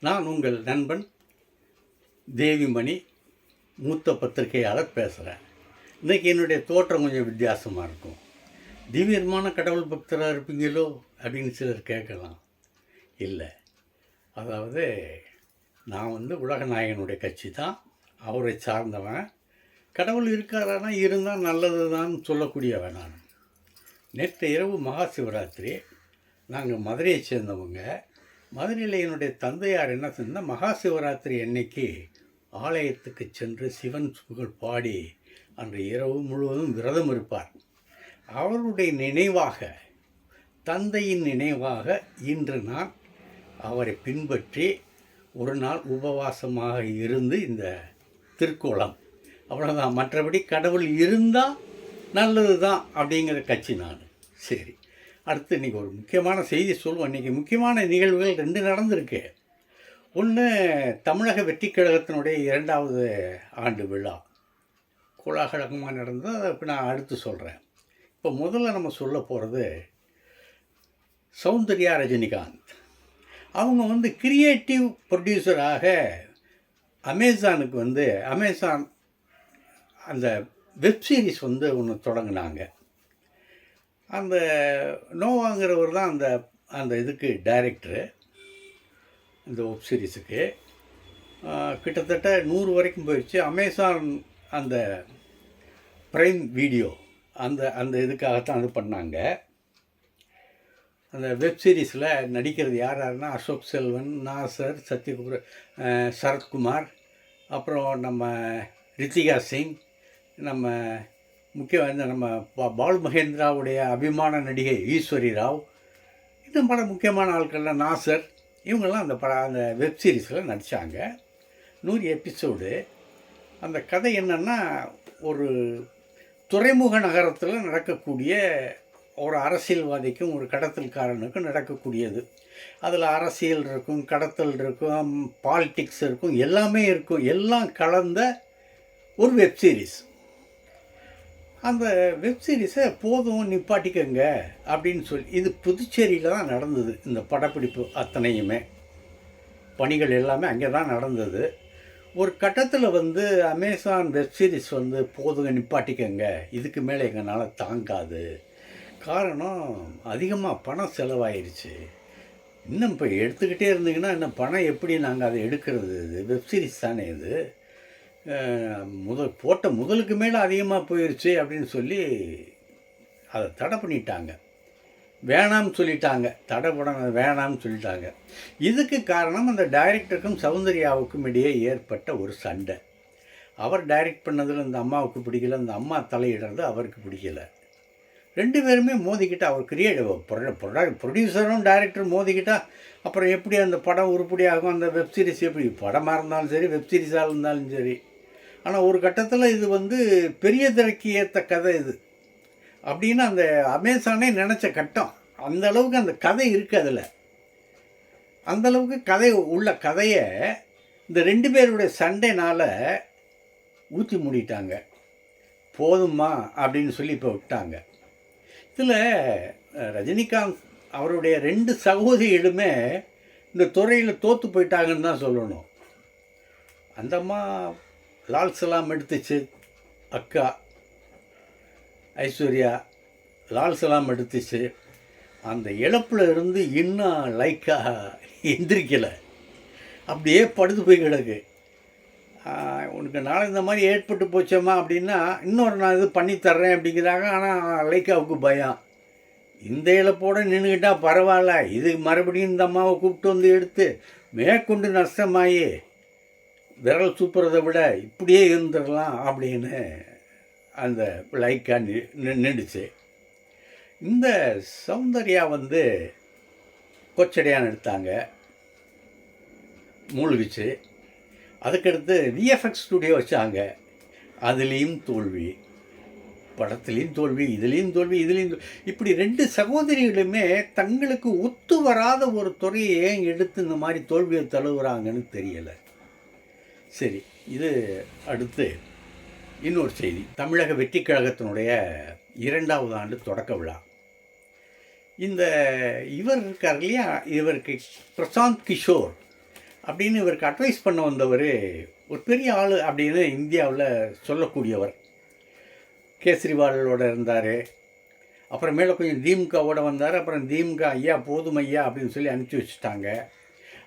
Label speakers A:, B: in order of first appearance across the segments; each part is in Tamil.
A: நான் உங்கள் நண்பன் தேவிமணி மூத்த பத்திரிகையாளர் பேசுகிறேன் இன்றைக்கி என்னுடைய தோற்றம் கொஞ்சம் வித்தியாசமாக இருக்கும். திவ்யமான கடவுள் பக்தராக இருப்பீங்களோ அப்படின்னு சிலர் கேட்கலாம். இல்லை. அதாவது நான் வந்து உலகநாயகனுடைய கட்சி தான். அவரை சார்ந்தவன். கடவுள் இருக்காரானா இருந்தால் நல்லது தான் சொல்லக்கூடியவன் நான். நேற்று இரவு மகா சிவராத்திரி. நாங்கள் மதுரையை சேர்ந்தவங்க. மதுரையில் என்னுடைய தந்தையார் என்ன செஞ்சால் மகா சிவராத்திரி அன்னைக்கு ஆலயத்துக்கு சென்று சிவன் புகழ் பாடி அன்று இரவு முழுவதும் விரதம் இருப்பார். அவருடைய நினைவாக தந்தையின் நினைவாக இன்று நான் அவரை பின்பற்றி ஒரு நாள் உபவாசமாக இருந்து இந்த திருக்கோளம். அவ்வளோதான் மற்றபடி கடவுள் இருந்தால் நல்லது தான் அப்படிங்கிற கட்சி நான் சரி. அடுத்து இன்றைக்கி ஒரு முக்கியமான செய்தி சொல்லுவோம் இன்றைக்கி முக்கியமான நிகழ்வுகள் ரெண்டு நடந்திருக்கு. ஒன்று தமிழக வெற்றி கழகத்தினுடைய இரண்டாவது ஆண்டு விழா. கோலாகலகமாக நடந்தது. அதை இப்போ நான் அடுத்து சொல்கிறேன் இப்போ முதல்ல நம்ம சொல்ல போகிறது சௌந்தர்யா ரஜினிகாந்த். அவங்க வந்து கிரியேட்டிவ் ப்ரொடியூசராக அமேசானுக்கு வந்து அமேசான் அந்த வெப்சீரிஸ் வந்து ஒன்று தொடங்கினாங்க. அந்த நோவாங்கிறவர் தான் அந்த அந்த இதுக்கு டைரக்டரு இந்த வெப் சீரிஸுக்கு கிட்டத்தட்ட நூறு வரைக்கும் போயிடுச்சு. அமேசான் அந்த ப்ரைம் வீடியோ அந்த அந்த இதுக்காகத்தான் இது பண்ணாங்க. அந்த வெப் சீரிஸில் நடிக்கிறது யார் யாருன்னா அசோக் செல்வன் நாசர் சத்யகுமார் சரத்குமார் அப்புறம் நம்ம ரித்திகா சிங் நம்ம முக்கிய நம்ம பா- பால் மகேந்திராவுடைய அபிமான நடிகை ஈஸ்வரி ராவ் இன்னும் பல முக்கியமான ஆட்கள்லாம் நாசர் இவங்கெல்லாம் அந்த பட அந்த வெப் சீரிஸில் நடித்தாங்க நூறு எபிசோடு. அந்த கதை என்னென்னா ஒரு துறைமுக நகரத்தில் நடக்கக்கூடிய ஒரு அரசியல்வாதிக்கும் ஒரு கடத்தல்காரனுக்கும் நடக்கக்கூடியது. அதில் அரசியல் இருக்கும் கடத்தல் இருக்கும் பாலிட்டிக்ஸ் இருக்கும் எல்லாமே இருக்கும். எல்லாம் கலந்த ஒரு வெப் சீரிஸ். அந்த வெப் சீரிஸை போதும் நிப்பாட்டிக்கங்க அப்படின்னு சொல்லி இது புதுச்சேரியில் தான் நடந்தது இந்த படப்பிடிப்பு அத்தனையுமே. பணிகள் எல்லாமே அங்கே தான் நடந்தது. ஒரு கட்டத்தில் வந்து அமேசான் வெப் சீரிஸ் வந்து போதுங்க நிப்பாட்டிக்கங்க. இதுக்கு மேலே எங்களால் தாங்காது. காரணம் அதிகமாக பணம் செலவாயிருச்சு. இன்னும் இப்போ எடுத்துக்கிட்டே இருந்தீங்கன்னா இன்னும் பணம் எப்படி நாங்கள் அதை எடுக்கிறது? இது வெப் சீரிஸ் தானே இது. முதல் போட்ட முதலுக்கு மேலே அதிகமாக போயிடுச்சு அப்படின்னு சொல்லி அதை தடை பண்ணிட்டாங்க. வேணாம்னு சொல்லிட்டாங்க. தடை பண்ண வேணாம்னு சொல்லிட்டாங்க. இதுக்கு காரணம் அந்த டைரக்டருக்கும் சௌந்தர்யாவுக்கும் இடையே ஏற்பட்ட ஒரு சண்டை. அவர் டைரக்ட் பண்ணதில் இந்த அம்மாவுக்கு பிடிக்கல இந்த அம்மா தலையிடுறது அவருக்கு பிடிக்கல. ரெண்டு பேருமே மோதிக்கிட்டு அவர் கிரியேட் ப்ரொடியூசரும் டைரக்டரும் மோதிக்கிட்டா அப்புறம் எப்படி அந்த படம் உருப்படியாகும் அந்த வெப் சீரிஸ் எப்படி படமாக இருந்தாலும் சரி வெப்சீரிஸாக இருந்தாலும் சரி. ஆனால் ஒரு கட்டத்தில் இது வந்து பெரிய திரைக்கு ஏற்ற கதை இது. அப்படின்னு அந்த அமேசானே நினச்ச கட்டம். அந்த அளவுக்கு அந்த கதை இருக்குது அதில். அந்தளவுக்கு கதை உள்ள கதையை இந்த ரெண்டு பேருடைய சண்டைனால் ஊற்றி மூடிட்டாங்க. போதுமா அப்படின்னு சொல்லி இப்போ விட்டாங்க. இதில் ரஜினிகாந்த் அவருடைய ரெண்டு சகோதரிகளுமே இந்த துறையில் தோற்று போயிட்டாங்கன்னு தான் சொல்லணும். அந்தம்மா லால் சலாம் எடுத்துச்சு. அக்கா ஐஸ்வர்யா லால் சலாம் எடுத்துச்சு. அந்த இழப்பில் இருந்து இன்னும் லைக்காக எந்திரிக்கலை. அப்படியே படுத்து போய் கிடக்கு. உனக்கு நாளை இந்த மாதிரி ஏற்பட்டு போச்சேம்மா அப்படின்னா இன்னொரு நான் இது பண்ணித்தர்றேன் அப்படிங்கிறாங்க. ஆனால் லைக்காவுக்கு பயம். இந்த இழப்போடு நின்றுக்கிட்டால் பரவாயில்ல. இது மறுபடியும் இந்த அம்மாவை கூப்பிட்டு வந்து எடுத்து மேற்கொண்டு நஷ்டமாயி. விரல் சூப்புறதை விட இப்படியே இருந்துடலாம் அப்படின்னு அந்த லைக்காக நி நின்றுச்சு. இந்த சௌந்தர்யா வந்து கொச்சடையான் எடுத்தாங்க. மூழ்கிச்சு. அதுக்கடுத்து விஎஃப்எக்ஸ் ஸ்டுடியோ வச்சாங்க. அதுலேயும் தோல்வி. படத்துலேயும் தோல்வி இதுலேயும் தோல்வி இதுலேயும் இப்படி ரெண்டு சகோதரிகளுமே தங்களுக்கு ஒத்து வராத ஒரு துறையை ஏன் எடுத்து இந்த மாதிரி தோல்வியை தழுவுறாங்கன்னு தெரியலை. சரி இது அடுத்து இன்னொரு செய்தி. தமிழக வெற்றி கழகத்தினுடைய இரண்டாவது ஆண்டு தொடக்க விழா. இந்த இவர் இருக்கார் இல்லையா? இவருக்கு பிரசாந்த் கிஷோர் அப்படின்னு இவருக்கு அட்வைஸ் பண்ண வந்தவர் ஒரு பெரிய ஆள் அப்படின்னு இந்தியாவில் சொல்லக்கூடியவர். கேஸ்ரிவாலோட இருந்தார். அப்புறமேல கொஞ்சம் திமுகவோட வந்தார். அப்புறம் திமுக ஐயா போதும் ஐயா அப்படின்னு சொல்லி அனுப்பிச்சி வச்சுட்டாங்க.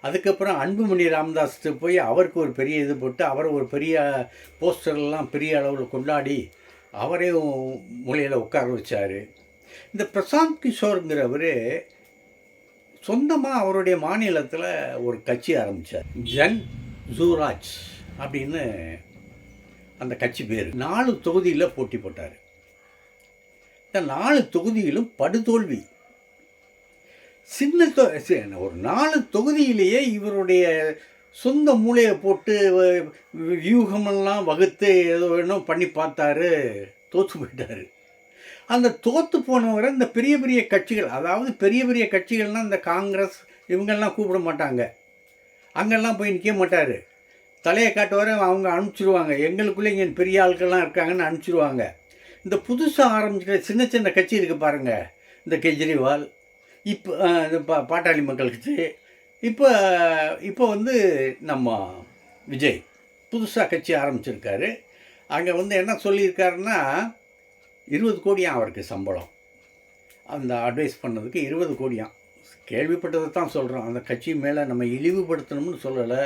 A: அதுக்கப்புறம் அன்புமணி ராமதாஸ்ட்டு போய் அவருக்கு ஒரு பெரிய இது போட்டு அவரை ஒரு பெரிய போஸ்டர்லாம் பெரிய அளவில் கொண்டாடி அவரையும் மூலையில் உட்கார வச்சார். இந்த பிரசாந்த் கிஷோருங்கிறவர் சொந்தமாக அவருடைய மாநிலத்தில் ஒரு கட்சி ஆரம்பித்தார் ஜன் ஜூராஜ் அப்படின்னு அந்த கட்சி பேர். நாலு தொகுதியில் போட்டி போட்டார். இந்த நாலு தொகுதியிலும் படுதோல்வி சின்ன தொ ஒரு நாலு தொகுதியிலேயே இவருடைய சொந்த மூளையை போட்டு வியூகமெல்லாம் வகுத்து ஏதோ வேணும் பண்ணி பார்த்தாரு தோற்று போயிட்டாரு. அந்த தோற்று போனவரை இந்த பெரிய பெரிய கட்சிகள் அதாவது பெரிய பெரிய கட்சிகள்னால் இந்த காங்கிரஸ் இவங்கெல்லாம் கூப்பிட மாட்டாங்க. அங்கெல்லாம் போய் நிற்க மாட்டார். தலையை காட்டுவார அவங்க அனுப்பிச்சிடுவாங்க எங்களுக்குள்ளே இங்கே பெரிய ஆட்கள்லாம் இருக்காங்கன்னு அனுப்பிச்சிடுவாங்க இந்த புதுசாக ஆரம்பிக்கிற சின்ன சின்ன கட்சி இருக்குது பாருங்கள் இந்த கெஜ்ரிவால் இப்போ பா பாட்டாளி மக்கள் கட்சி. இப்போ இப்போ வந்து நம்ம விஜய் புதுசாக கட்சி ஆரம்பிச்சிருக்காரு. அங்கே வந்து என்ன சொல்லியிருக்காருன்னா இருபது கோடியாம் அவருக்கு சம்பளம். அந்த அட்வைஸ் பண்ணதுக்கு இருபது கோடியாம் கேள்விப்பட்டதை தான் சொல்கிறோம் அந்த கட்சி மேலே நம்ம இழிவுபடுத்தணும்னு சொல்லலை.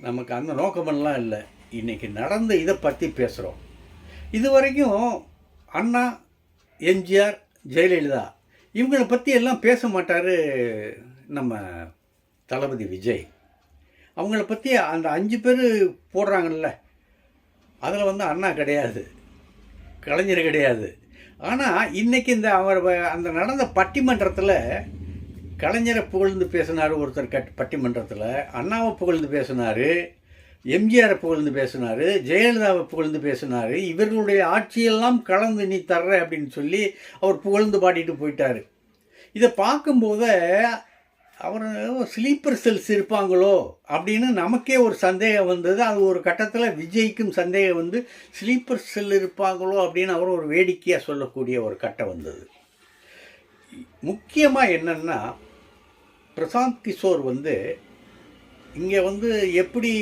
A: நமக்கு அந்த நோக்கமெல்லாம் இல்லை. இன்றைக்கி நடந்த இதை பற்றி பேசுகிறோம் இது வரைக்கும் அண்ணா எம்ஜிஆர் ஜெயலலிதா இவங்களை பற்றி எல்லாம் பேச மாட்டார் நம்ம தளபதி விஜய். அவங்கள பற்றி அந்த அஞ்சு பேர் போடுறாங்கல்ல அதில் வந்து அண்ணா கிடையாது கலைஞர் கிடையாது. ஆனால் இன்றைக்கி இந்த அவர் வ- அந்த நடந்த பட்டிமன்றத்தில் கலைஞரை புகழ்ந்து பேசினார் ஒருத்தர் கட் பட்டிமன்றத்தில் அண்ணாவை புகழ்ந்து பேசினார். எம்ஜிஆரை புகழ்ந்து பேசினார் ஜெயலலிதாவை புகழ்ந்து பேசினார் இவர்களுடைய ஆட்சியெல்லாம் கலந்து நீ தர்ற அப்படின்னு சொல்லி அவர் புகழ்ந்து பாடிட்டு போயிட்டார். இதை பார்க்கும்போது அவர் ஸ்லீப்பர் செல்ஸ் இருப்பாங்களோ அப்படின்னு நமக்கே ஒரு சந்தேகம் வந்தது. அது ஒரு கட்டத்தில் விஜய்க்கும் சந்தேகம் வந்து ஸ்லீப்பர் செல் இருப்பாங்களோ அப்படின்னு அவர் ஒரு வேடிக்கையாக சொல்லக்கூடிய ஒரு கட்டம் வந்தது. முக்கியமாக என்னென்னா பிரசாந்த் கிஷோர் வந்து இங்கே வந்து எப்படி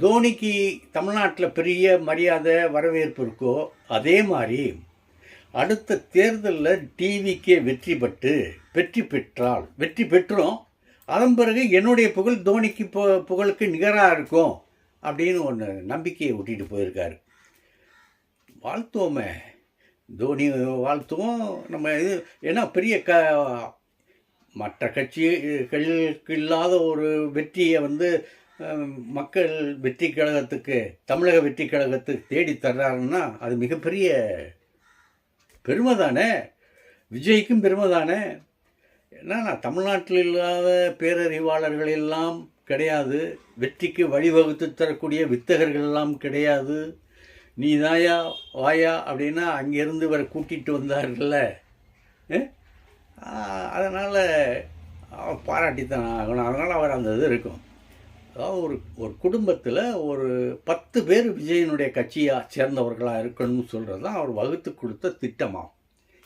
A: தோனிக்கு தமிழ்நாட்டில் பெரிய மரியாதை வரவேற்பு இருக்கோ அதே மாதிரி அடுத்த தேர்தலில் டிவிக்கே வெற்றி பெற்று வெற்றி பெற்றால் வெற்றி பெற்றோம் அதன் பிறகு என்னுடைய புகழ் தோனிக்கு பு புகழுக்கு நிகராக இருக்கும் அப்படின்னு ஒன்று நம்பிக்கையை விட்டிட்டு போயிருக்காரு. வாழ்த்துவோமே. தோனி வாழ்த்துவோம். நம்ம இது ஏன்னா பெரிய க மற்ற கட்சிகளுக்கு இல்லாத ஒரு வெற்றியை வந்து மக்கள் வெற்றி கழகத்துக்கு தமிழக வெற்றி கழகத்துக்கு தேடி தர்றாருன்னா அது மிகப்பெரிய பெருமை தானே விஜய்க்கும் பெருமை தானே ஏன்னா தமிழ்நாட்டில் இல்லாத பேரறிவாளர்கள் எல்லாம் கிடையாது. வெற்றிக்கு வழிவகுத்து தரக்கூடிய வித்தகர்கள் எல்லாம் கிடையாது. நீ தாயா வாயா அப்படின்னா அங்கேருந்து இவரை கூட்டிகிட்டு வந்தார்கள்ல அதனால் அவர் பாராட்டித்தான் ஆகணும். அதனால் அவர் அந்த இது இருக்கும். அதாவது ஒரு ஒரு குடும்பத்தில் ஒரு பத்து பேர் விஜயனுடைய கட்சியாக சேர்ந்தவர்களாக இருக்கணும்னு சொல்கிறது தான் அவர் வகுத்து கொடுத்த திட்டமாகும்.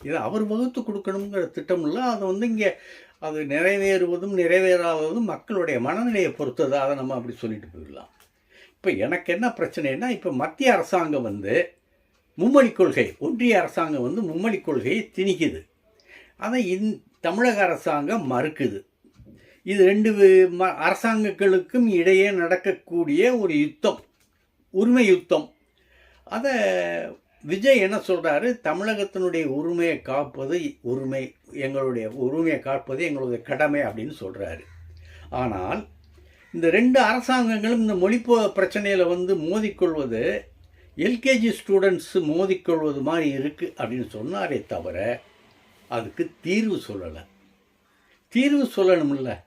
A: இது அவர் வகுத்து கொடுக்கணுங்கிற திட்டம் இல்லை அது வந்து இங்கே அது நிறைவேறுவதும் நிறைவேறாததும் மக்களுடைய மனநிலையை பொறுத்தது அதை நம்ம அப்படி சொல்லிட்டு போயிடலாம். இப்போ எனக்கு என்ன பிரச்சனைனா இப்போ மத்திய அரசாங்கம் வந்து மும்மொழி கொள்கை ஒன்றிய அரசாங்கம் வந்து மும்மொழி கொள்கையை திணிக்குது. அதை இந் தமிழக அரசாங்கம் மறுக்குது. இது ரெண்டு ம- அரசாங்கங்களுக்கும் இடையே நடக்கக்கூடிய ஒரு யுத்தம் உரிமை யுத்தம். அதை விஜய் என்ன சொல்கிறாரு தமிழகத்தினுடைய உரிமையை காப்பது உரிமை எங்களுடைய உரிமையை காப்பது எங்களுடைய கடமை அப்படின்னு சொல்கிறாரு ஆனால் இந்த ரெண்டு அரசாங்கங்களும் இந்த மொழி பிரச்சனையில் வந்து மோதிக்கொள்வது எல்கேஜி ஸ்டூடெண்ட்ஸு மோதிக்கொள்வது மாதிரி இருக்குது அப்படின்னு சொன்னாரே தவிர அதுக்கு தீர்வு சொல்லலை. தீர்வு சொல்லணும்ல.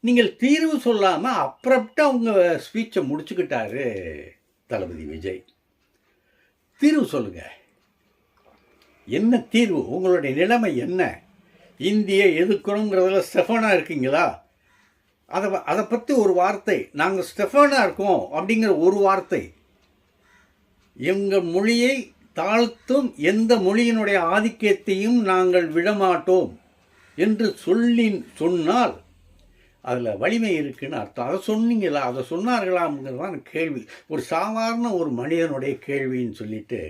A: நீங்கள் தீர்வு சொல்லாமல் அப்புறப்டாக அவங்க ஸ்பீச்சை முடிச்சுக்கிட்டாரு தளபதி விஜய். தீர்வு சொல்லுங்க. என்ன தீர்வு? உங்களுடைய நிலைமை என்ன? இந்தியை எதுக்கணுங்கிறதுல ஸ்டெஃபனாக இருக்கீங்களா? அதை அதை பற்றி ஒரு வார்த்தை. நாங்கள் ஸ்டெஃபனாக இருக்கோம் அப்படிங்கிற ஒரு வார்த்தை. எங்கள் மொழியை தாழ்த்தும் எந்த மொழியினுடைய ஆதிக்கத்தையும் நாங்கள் விடமாட்டோம் என்று சொல்லி சொன்னால் அதில் வலிமை இருக்குன்னு அர்த்தம். அதை சொன்னீங்களா? அதை சொன்னார்களாங்கிறது தான் கேள்வி. ஒரு சாதாரண ஒரு மனிதனுடைய கேள்வின்னு சொல்லிட்டு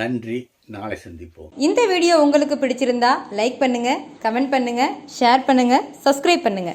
A: நன்றி. நாளை சந்திப்போம்.
B: இந்த வீடியோ உங்களுக்கு பிடிச்சிருந்தா லைக் பண்ணுங்க கமெண்ட் பண்ணுங்க ஷேர் பண்ணுங்க சப்ஸ்கிரைப் பண்ணுங்க.